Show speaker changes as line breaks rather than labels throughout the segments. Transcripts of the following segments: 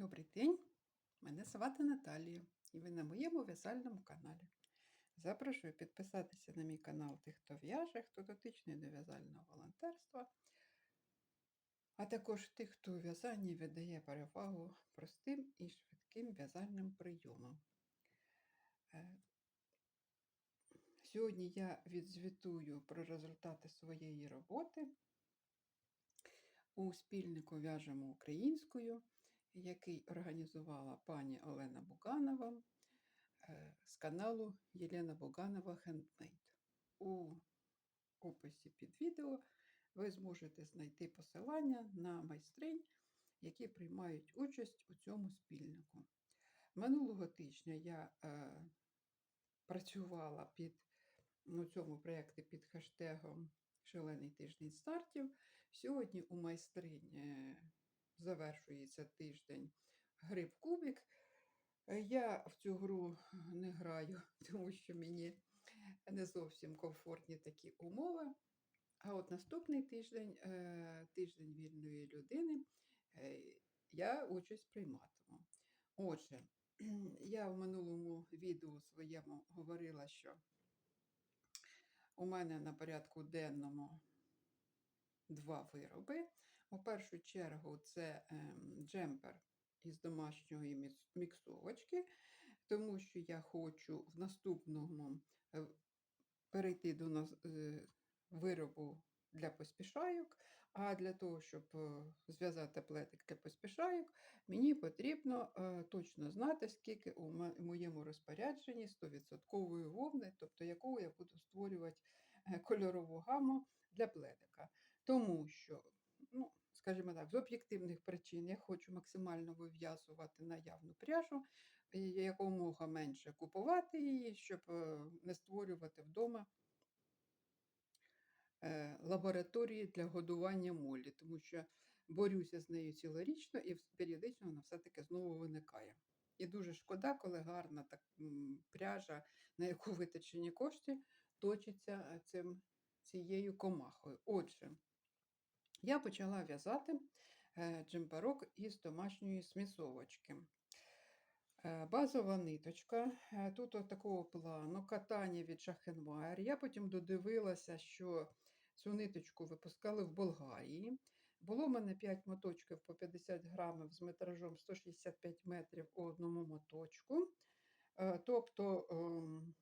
Добрий день, мене звати Наталія, і ви на моєму в'язальному каналі. Запрошую підписатися на мій канал тих, хто в'яже, хто дотичний до в'язального волонтерства, а також тих, хто у в'язанні видає перевагу простим і швидким в'язальним прийомам. Е, Сьогодні я відзвітую про результати своєї роботи у спільнику В'яжемо українською який організувала пані Олена Буганова е, з каналу Єлена Буганова Handmade. У описі під відео ви зможете знайти посилання на майстринь, які приймають участь у цьому спільнику. Минулого тижня я е, працювала під у цьому проєкті під хештегом Шалений тиждень стартів. Сьогодні у майстринь е, завершується тиждень гри в кубик. Е, Я в цю гру не граю, тому що мені не зовсім комфортні такі умови. А от наступний тиждень, е, тиждень вільної людини, е, я участь прийматиму. Отже, я в минулому відео своєму говорила, що у мене на порядку денному два вироби. У першу чергу це ем, джемпер із домашньої міксовочки, тому що я хочу в наступному е, перейти до е, виробу для поспішайок, а для того, щоб е, зв'язати плетик для поспішайок, мені потрібно точно знати, скільки у моєму розпорядженні 100% вовни, тобто якого я буду створювати кольорову гаму для пледика. Тому що, ну, скажімо так, з об'єктивних причин я хочу максимально вив'язувати наявну пряжу, якомога менше купувати її, щоб е, не створювати вдома е, лабораторії для годування молі, тому що борюся з нею цілорічно і періодично вона все-таки знову виникає. І дуже шкода, коли гарна так, пряжа, на яку витрачені кошти, точиться е, цим, цією комахою. Отже, я почала в'язати е, джемперок із домашньої смісовочки. Е, Базова ниточка, е, тут от такого плану, катання від Шахенмайер. Я потім додивилася, що цю ниточку випускали в Болгарії. Було в мене 5 моточків по 50 грамів з метражом 165 метрів у одному моточку. Тобто ем,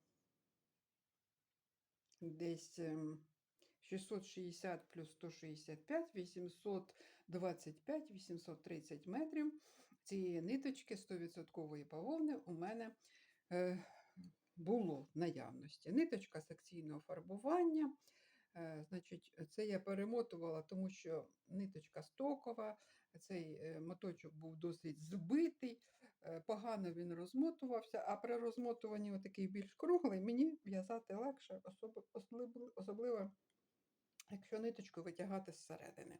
десь ем, 660 плюс 165, 825, 830 метрів цієї ниточки 100% бавовни у мене е, було наявності. Ниточка секційного фарбування. Е, Значить, це я перемотувала, тому що ниточка стокова, цей е, моточок був досить збитий, погано він розмотувався, а при розмотуванні отакий більш круглий мені в'язати легше, особ- особливо, особливо якщо ниточку витягати зсередини.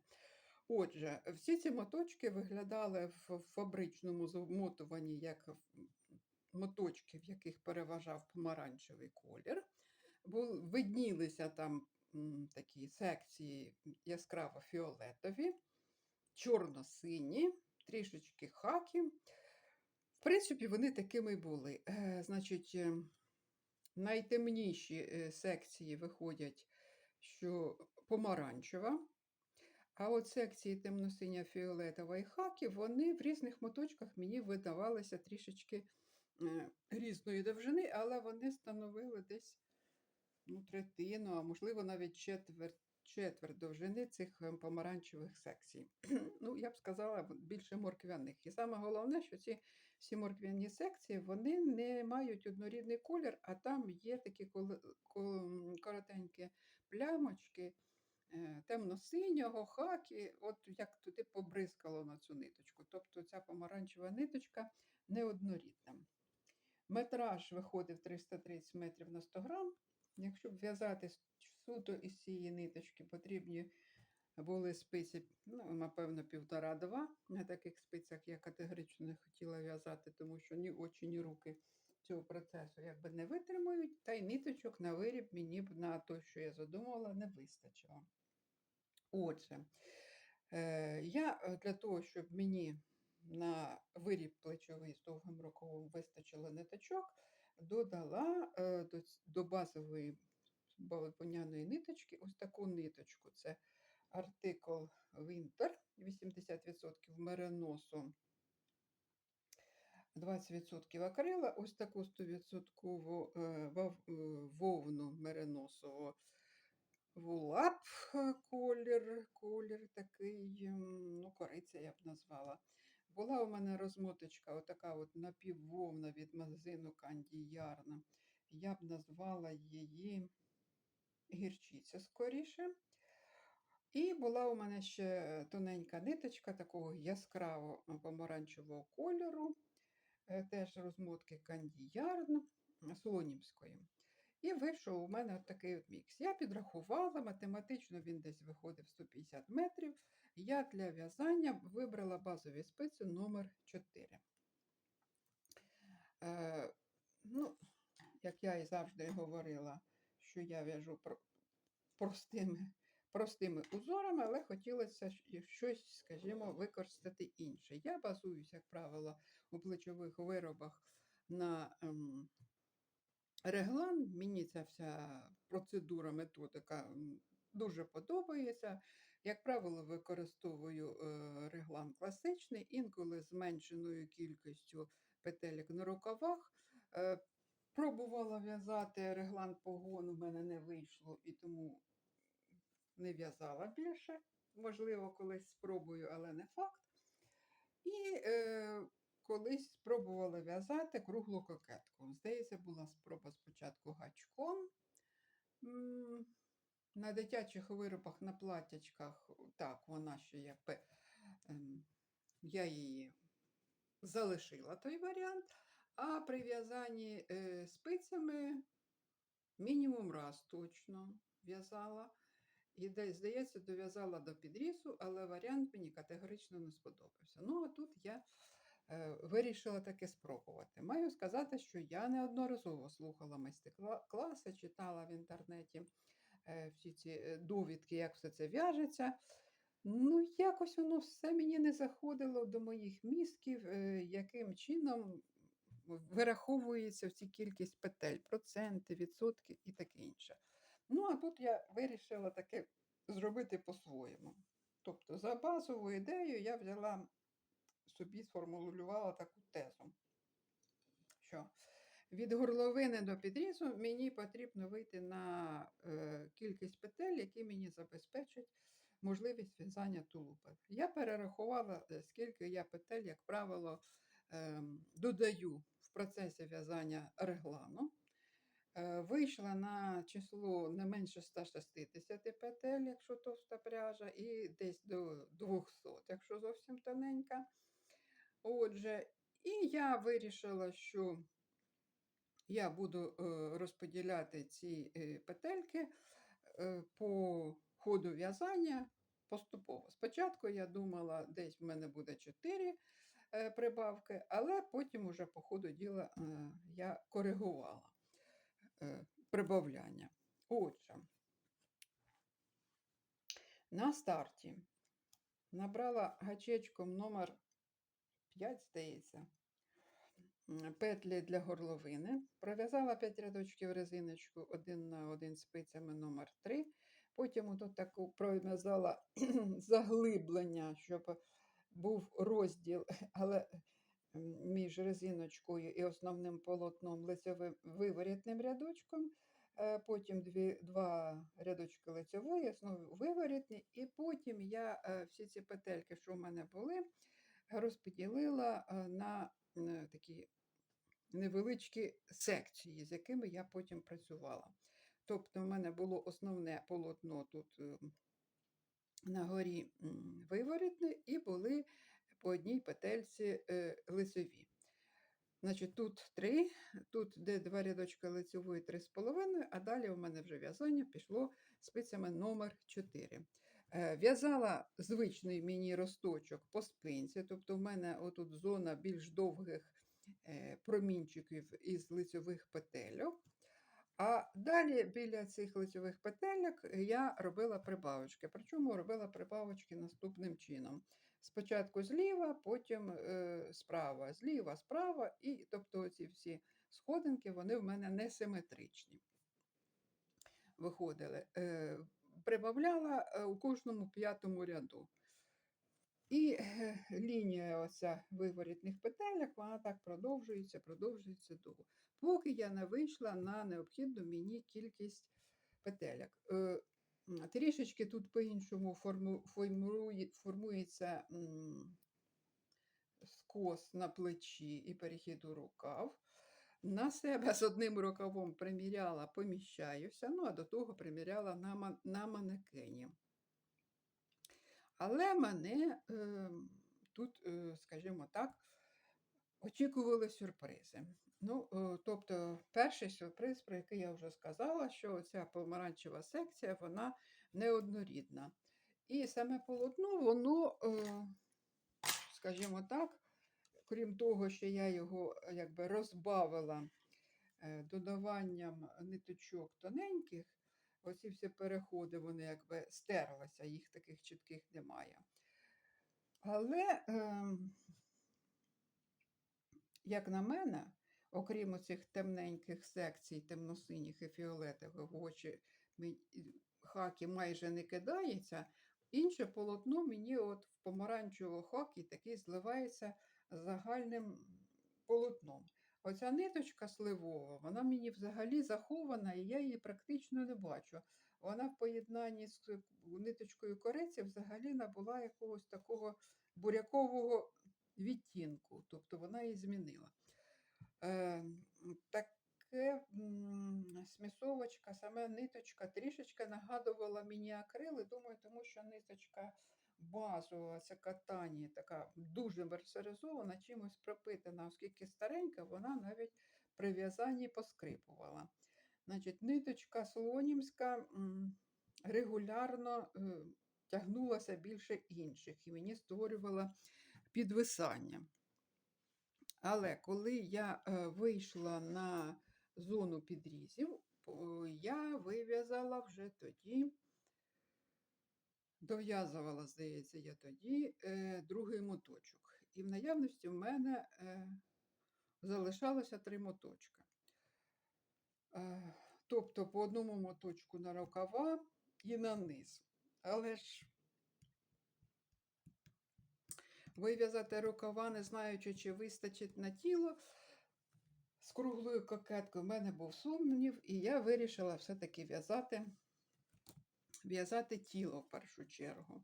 Отже, всі ці моточки виглядали в фабричному замотуванні як моточки, в яких переважав помаранчевий колір. Виднілися там такі секції яскраво фіолетові, чорно-сині, трішечки хакі. В принципі, вони такими й були. Е, Значить, е, найтемніші е, секції виходять, що помаранчева. А от секції темно-синя, фіолетова і хакі, вони в різних моточках мені видавалися трішечки е, різної довжини, але вони становили десь ну, третину, а можливо навіть четверть, четверть довжини цих е, помаранчевих секцій. ну, я б сказала, більше морквяних. І саме головне, що ці всі морквяні секції вони не мають однорідний колір, а там є такі коротенькі плямочки темно-синього, хакі, от як туди побризкало на цю ниточку. Тобто ця помаранчева ниточка неоднорідна. Метраж виходив 330 метрів на 100 грам. Якщо б в'язати суто із цієї ниточки, потрібні були спиці, ну, напевно, півтора-два. На таких спицях я категорично не хотіла в'язати, тому що ні очі, ні руки цього процесу якби не витримують, та й ниточок на виріб мені б на те, що я задумала, не вистачило. Отже, е, я е, для того, щоб мені на виріб плечовий з довгим рукавом вистачило ниточок, додала е, до, базової балапоняної ниточки ось таку ниточку. Це артикл Winter 80% мериносу. 20% акрила, ось таку 100% е, вов- е, вовну мериносову вулап колір, колір такий, ну, кориця я б назвала. Була у мене розмоточка, отака от напіввовна від магазину Канді Ярна. Я б назвала її гірчиця скоріше. І була у мене ще тоненька ниточка такого яскраво помаранчевого кольору, е, теж розмотки Канді Ярн Солонімської. І вийшов у мене от такий от мікс. Я підрахувала, математично він десь виходив 150 метрів. Я для в'язання вибрала базові спиці номер 4. Е, ну, як я і завжди говорила, що я в'яжу простими, простими узорами, але хотілося щось, скажімо, використати інше. Я базуюсь, як правило, у плечових виробах на ем, реглан. Мені ця вся процедура, методика дуже подобається. Як правило, використовую е, реглан класичний, інколи зменшеною кількістю петелек на рукавах. Е, Пробувала в'язати реглан погон, у мене не вийшло, і тому не в'язала більше. Можливо, колись спробую, але не факт. І е, колись спробувала в'язати круглу кокетку. Здається, була спроба спочатку гачком. На дитячих виробах, на платячках, так, вона ще якби. ем, Я її залишила той варіант. А при в'язанні е, спицями мінімум раз точно в'язала. І здається, дов'язала до підрізу, але варіант мені категорично не сподобався. Ну, а тут я вирішила таки спробувати. Маю сказати, що я неодноразово слухала майстер-класи, читала в інтернеті е, всі ці е, довідки, як все це в'яжеться. Ну, якось воно все мені не заходило до моїх мізків, е, яким чином вираховується в цій кількість петель, проценти, відсотки і таке інше. Ну, а тут я вирішила таке зробити по-своєму. Тобто, за базову ідею я взяла собі, сформулювала таку тезу, що від горловини до підрізу мені потрібно вийти на е, кількість петель, які мені забезпечать можливість в'язання тулупа. Я перерахувала, е, скільки я петель, як правило, ем, додаю в процесі в'язання реглану. Е, Вийшла на число не менше 160 петель, якщо товста пряжа, і десь до 200, якщо зовсім тоненька. Отже, і я вирішила, що я буду е, розподіляти ці е, петельки е, по ходу в'язання поступово. Спочатку я думала, десь в мене буде 4 е, прибавки, але потім уже по ходу діла я коригувала прибавляння. Отже, на старті набрала гачечком номер 5, здається, петлі для горловини, пров'язала 5 рядочків резиночку один на один спицями номер 3, потім тут таку пров'язала заглиблення, щоб був розділ, але між резиночкою і основним полотном лицевим виворітним рядочком, е, потім дві, два рядочки лицевої, знову виворітні, і потім я е, всі ці петельки, що в мене були, розподілила е, на е, такі невеличкі секції, з якими я потім працювала. Тобто, в мене було основне полотно тут е, на горі виворітне, і були по одній петельці лицеві. Значить, тут три, тут де два рядочки лицевої, три з половиною, а далі у мене вже в'язання пішло спицями номер 4. Е, В'язала звичний мені росточок по спинці, тобто в мене отут зона більш довгих е, промінчиків із лицьових петельок. А далі біля цих лицьових петельок я робила прибавочки. Причому робила прибавочки наступним чином. спочатку зліва, потім е, справа, зліва, справа, і тобто ці всі сходинки вони в мене несиметричні. Виходили. Прибавляла е, у кожному п'ятому ряду. І е, лінія оця виворітних петелек, вона так продовжується, продовжується довго. Поки я не вийшла на необхідну мені кількість петелек. Е, Трішечки тут по-іншому формується скос на плечі і перехід у рукав. На себе з одним рукавом приміряла, поміщаюся, ну а до того приміряла на, на манекені. Але мене е, тут, е, скажімо так, очікували сюрпризи. Ну, е, тобто, перший сюрприз, про який я вже сказала, що ця помаранчева секція, вона неоднорідна. І саме полотно, воно, е, скажімо так, крім того, що я його е, якби розбавила е, додаванням ниточок тоненьких, оці всі переходи, вони якби стерлися, їх таких чітких немає. Але, ем, як на мене, окрім оцих темненьких секцій, темно-синіх і фіолетових, очі хакі майже не кидається, інше полотно мені от в помаранчево хакі такий зливається загальним полотном. Оця ниточка сливова, вона мені взагалі захована, і я її практично не бачу. Вона в поєднанні з ниточкою кориці взагалі набула якогось такого бурякового відтінку, тобто вона її змінила. Е, таке смісовочка, саме ниточка трішечки нагадувала мені акрили, думаю, тому що ниточка базова, ця катані, така дуже мерсеризована, чимось пропитана, оскільки старенька, вона навіть при в'язанні поскрипувала. Значить, ниточка слонімська регулярно е, тягнулася більше інших і мені створювала підвисання. Але коли я е, вийшла на зону підрізів, я вив'язала вже тоді, дов'язувала, здається, я тоді е, другий моточок. І в наявності в мене е, залишалося три моточка. Е, тобто по одному моточку на рукава і на низ. Але ж вив'язати рукава, не знаючи, чи вистачить на тіло. З круглою кокеткою в мене був сумнів, і я вирішила все-таки в'язати в'язати тіло в першу чергу.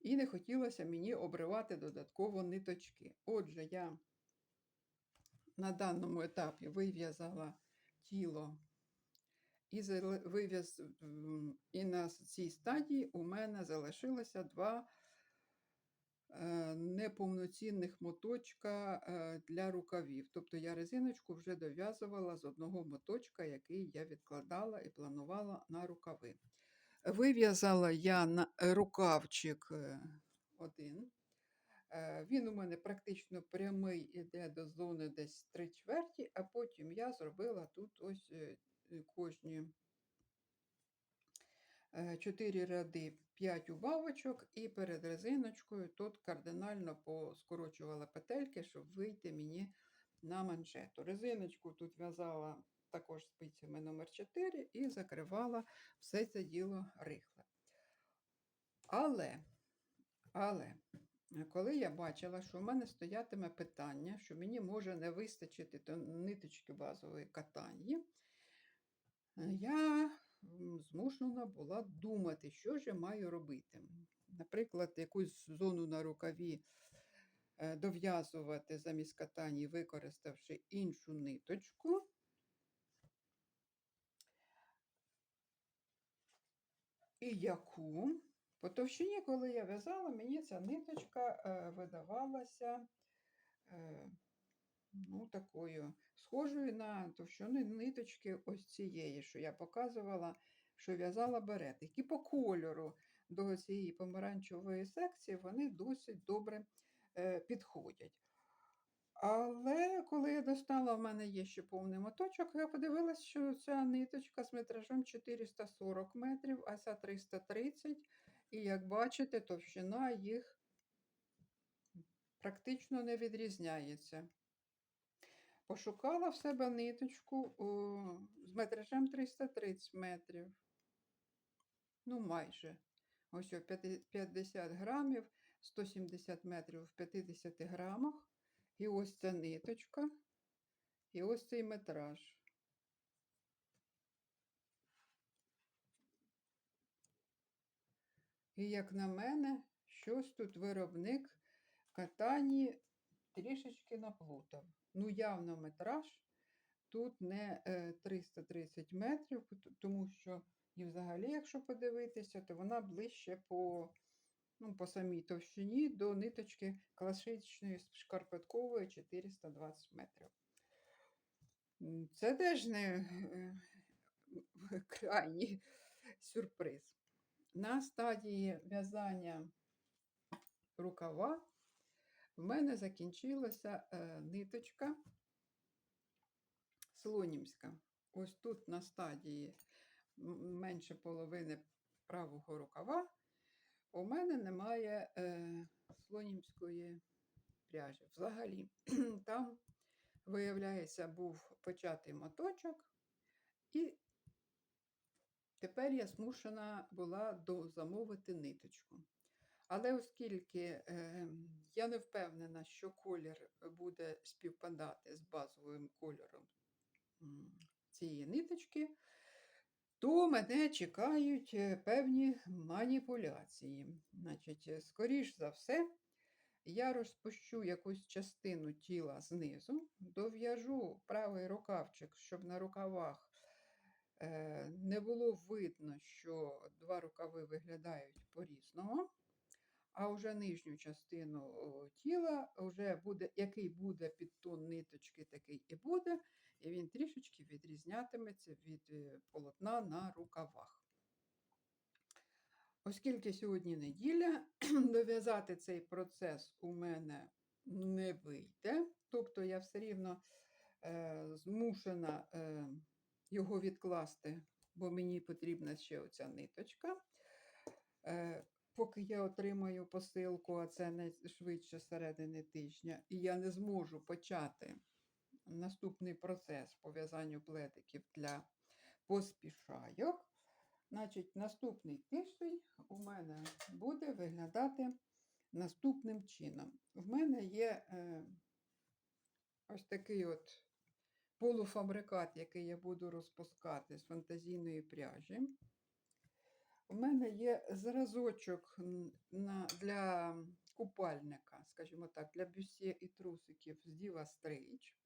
І не хотілося мені обривати додатково ниточки. Отже, я на даному етапі вив'язала тіло і вив'яз і на цій стадії у мене залишилося два е, неповноцінних моточка е, для рукавів. Тобто я резиночку вже дов'язувала з одного моточка, який я відкладала і планувала на рукави. Вив'язала я на е, рукавчик е, один. Е, Він у мене практично прямий іде до зони десь 3 чверті, а потім я зробила тут ось кожні 4 ряди 5 убавочок, і перед резиночкою тут кардинально поскорочувала петельки, щоб вийти мені на манжету. Резиночку тут в'язала також спицями номер 4 і закривала все це діло рихле. Але, але, коли я бачила, що в мене стоятиме питання, що мені може не вистачити то ниточки базової катанії, я змушена була думати, що ж я маю робити. Наприклад, якусь зону на рукаві е, дов'язувати замість катані, використавши іншу ниточку. І яку? По товщині, коли я в'язала, мені ця ниточка е, видавалася е, ну, такою схожою на товщину ниточки ось цієї, що я показувала, що в'язала беретик. І по кольору до цієї помаранчевої секції вони досить добре е, підходять. Але коли я достала, в мене є ще повний моточок, я подивилась, що ця ниточка з метражем 440 метрів, а ця 330. І як бачите, товщина їх практично не відрізняється. Пошукала в себе ниточку о, з метражем 330 метрів. Ну, майже. Ось о, 50 грамів, 170 метрів в 50 грамах. І ось ця ниточка, і ось цей метраж. І як на мене, щось тут виробник в катанні трішечки наплутав. Ну, явно метраж тут не е, 330 метрів, тому що і взагалі, якщо подивитися, то вона ближче по, ну, по самій товщині до ниточки класичної шкарпеткової 420 метрів. Це теж не е, крайній сюрприз. На стадії в'язання рукава в мене закінчилася е, ниточка слонімська. Ось тут на стадії менше половини правого рукава у мене немає е, слонімської пряжі. Взагалі, там, виявляється, був початий моточок, і тепер я змушена була дозамовити ниточку. Але оскільки е, я не впевнена, що колір буде співпадати з базовим кольором цієї ниточки, то мене чекають е, певні маніпуляції. Значить, е, скоріш за все, я розпущу якусь частину тіла знизу, дов'яжу правий рукавчик, щоб на рукавах е, не було видно, що два рукави виглядають по-різному. А вже нижню частину тіла, вже буде, який буде підтон ниточки, такий і буде, і він трішечки відрізнятиметься від е, полотна на рукавах. Оскільки сьогодні неділя, дов'язати цей процес у мене не вийде, тобто я все рівно е, змушена е, його відкласти, бо мені потрібна ще оця ниточка. Е, поки я отримаю посилку, а це не швидше середини тижня, і я не зможу почати наступний процес по в'язанню плетиків для поспішайок, значить, наступний тиждень у мене буде виглядати наступним чином. В мене є е, ось такий от полуфабрикат, який я буду розпускати з фантазійної пряжі. У мене є зразочок на, для купальника, скажімо так, для бюсє і трусиків з Діва Стрейч.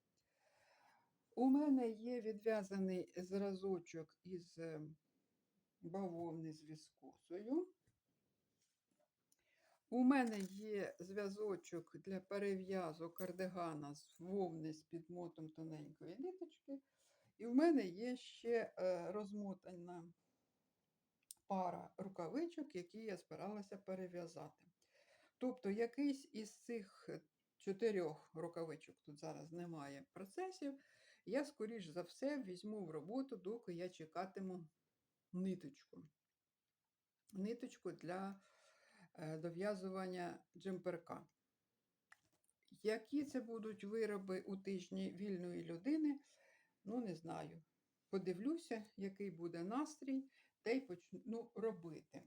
У мене є відв'язаний зразочок із е, бавовни з віскозою. У мене є зв'язочок для перев'язу кардигана з вовни з підмотом тоненької ниточки. І в мене є ще е, розмотана пара рукавичок, які я збиралася перев'язати. Тобто якийсь із цих е, чотирьох рукавичок, тут зараз немає процесів, я, скоріш за все, візьму в роботу, доки я чекатиму ниточку. Ниточку для е, дов'язування джемперка. Які це будуть вироби у тижні вільної людини, ну не знаю. Подивлюся, який буде настрій, те й почну робити.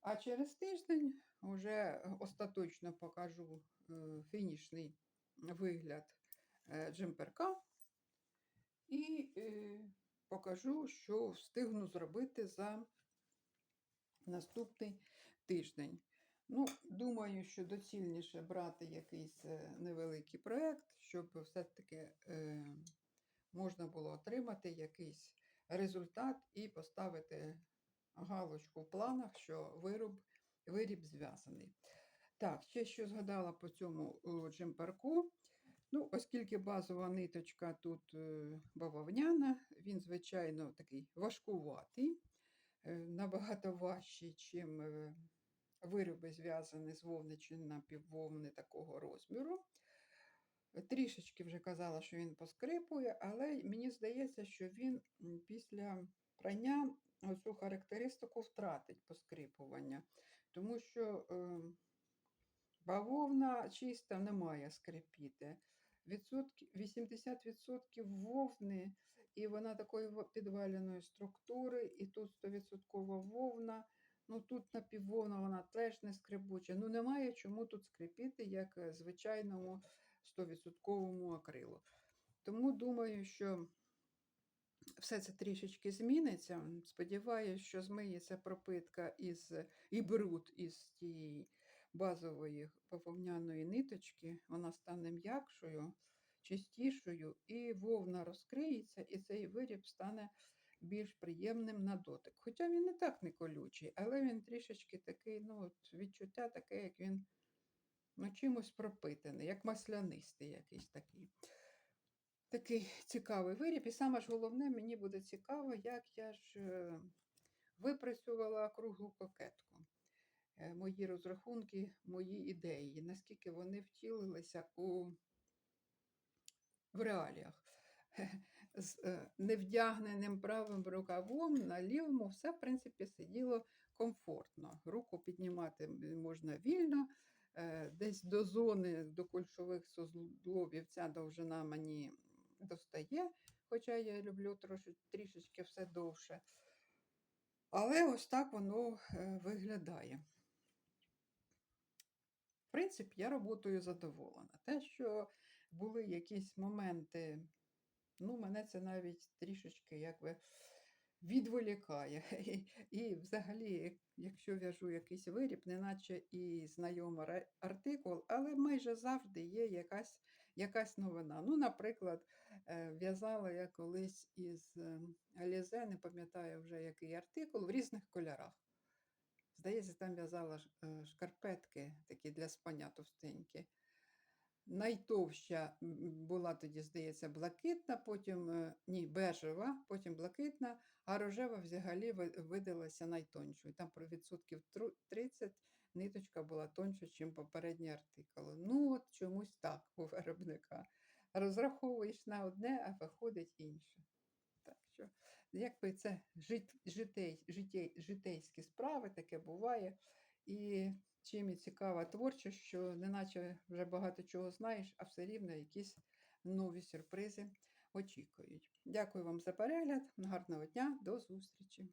А через тиждень вже остаточно покажу е, фінішний вигляд е, джемперка і е, покажу, що встигну зробити за наступний тиждень. Ну, думаю, що доцільніше брати якийсь невеликий проєкт, щоб все-таки можна було отримати якийсь результат і поставити галочку в планах, що вироб, виріб зв'язаний. Так, ще що згадала по цьому о, джемперку. Ну, оскільки базова ниточка тут е, бавовняна, він, звичайно, такий важкуватий, е, набагато важчий, чим е, вироби зв'язані з вовни чи напіввовни такого розміру. Трішечки вже казала, що він поскрипує, але мені здається, що він після прання цю характеристику втратить поскрипування, тому що е, Бавовна чиста не має скрипіти. Відсотки, 80% вовни, і вона такої підваленої структури, і тут 100% вовна. Ну тут напіввовна вона теж не скрипуча. Ну немає чому тут скрипіти, як е, звичайному 100% акрилу. Тому думаю, що все це трішечки зміниться. Сподіваюся, що змиється пропитка із і бруд із тієї базової бавовняної ниточки. Вона стане м'якшою, чистішою, і вовна розкриється, і цей виріб стане більш приємним на дотик. Хоча він не так не колючий, але він трішечки такий, ну, от відчуття таке, як він ну, чимось пропитаний, як маслянистий якийсь такий. Такий цікавий виріб. І саме ж головне, мені буде цікаво, як я ж е, випрацювала круглу кокетку. Е, Мої розрахунки, мої ідеї, наскільки вони втілилися у, в реаліях. З е, невдягненим правим рукавом на лівому все, в принципі, сиділо комфортно. Руку піднімати можна вільно. Десь до зони, до кульшових сузловів ця довжина мені достає, хоча я люблю трошки, трішечки все довше. Але ось так воно е, виглядає. В принципі, я роботою задоволена. Те, що були якісь моменти, ну, мене це навіть трішечки якби відволікає. І, і взагалі, якщо в'яжу якийсь виріб, неначе і знайомий артикул, але майже завжди є якась, якась новина. Ну, наприклад, е, в'язала я колись із Алізе, не пам'ятаю вже який артикул, в різних кольорах. Здається, там в'язала е, шкарпетки такі для спання товстенькі. Найтовща була тоді, здається, блакитна, потім е, ні, бежева, потім блакитна, а рожева взагалі видалася найтоншою. Там про відсотків тру- 30 ниточка була тонша, ніж попередні артикули. Ну, от чомусь так у виробника. Розраховуєш на одне, а виходить інше. Так що, якби це жит, житей, житей, житейські справи, таке буває. І чим і цікава творчість, що неначе вже багато чого знаєш, а все рівно якісь нові сюрпризи очікують. Дякую вам за перегляд. Гарного дня, до зустрічі!